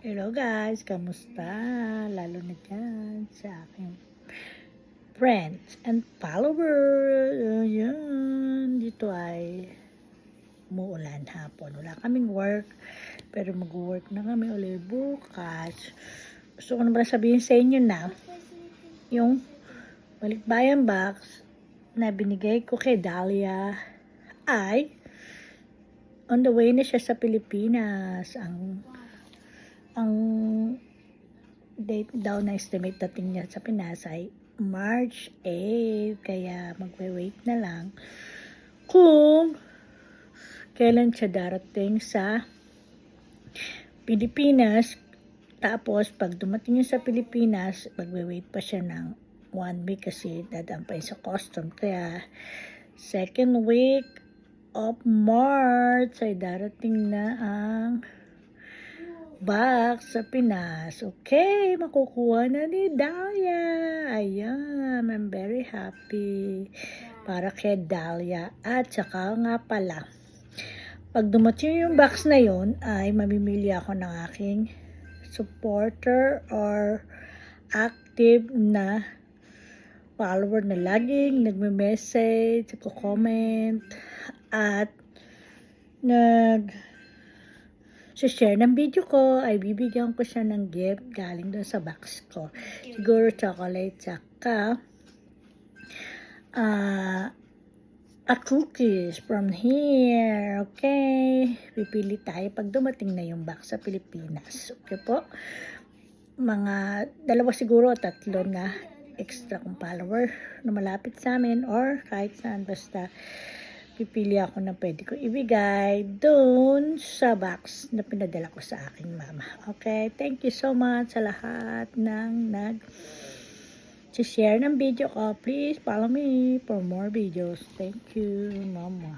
Hello guys, kamusta? Lalo na dyan sa aking friends and followers. Ayan, dito ay umuulan hapon. Wala kaming work, pero mag-work na kami ulit bukas. Gusto ko naman sabihin sa inyo na yung balikbayan box na binigay ko kay Dahlia ay on the way na siya sa Pilipinas. Ang ang date daw na estimate dating niya sa Pinas ay March 8. Kaya magwe-wait na lang kung kailan siya darating sa Pilipinas. Tapos, pag dumating niya sa Pilipinas, magwe-wait pa siya ng one week kasi dadaan pa yun sa custom. Kaya, second week of March ay darating na ang box sa Pinas. Okay, makukuha na ni Dahlia. Ayan, I'm very happy para kay Dahlia. At saka nga pala, pag dumating yung box na yon ay mamimili ako ng aking supporter or active na follower na laging nagme-message, nagko-comment, at nag share ng video ko, ay bibigyan ko siya ng gift galing doon sa box ko. Siguro chocolate, tsaka ah a cookies from here. Okay? Pipili tayo pag dumating na yung box sa Pilipinas. Okay po? Mga dalawa siguro, tatlo na extra kong follower na malapit sa amin or kahit saan basta pipili ako na pwede ko ibigay doon sa box na pinadala ko sa aking mama. Okay? Thank you so much sa lahat ng nag share ng video ko. Please follow me for more videos. Thank you, mama.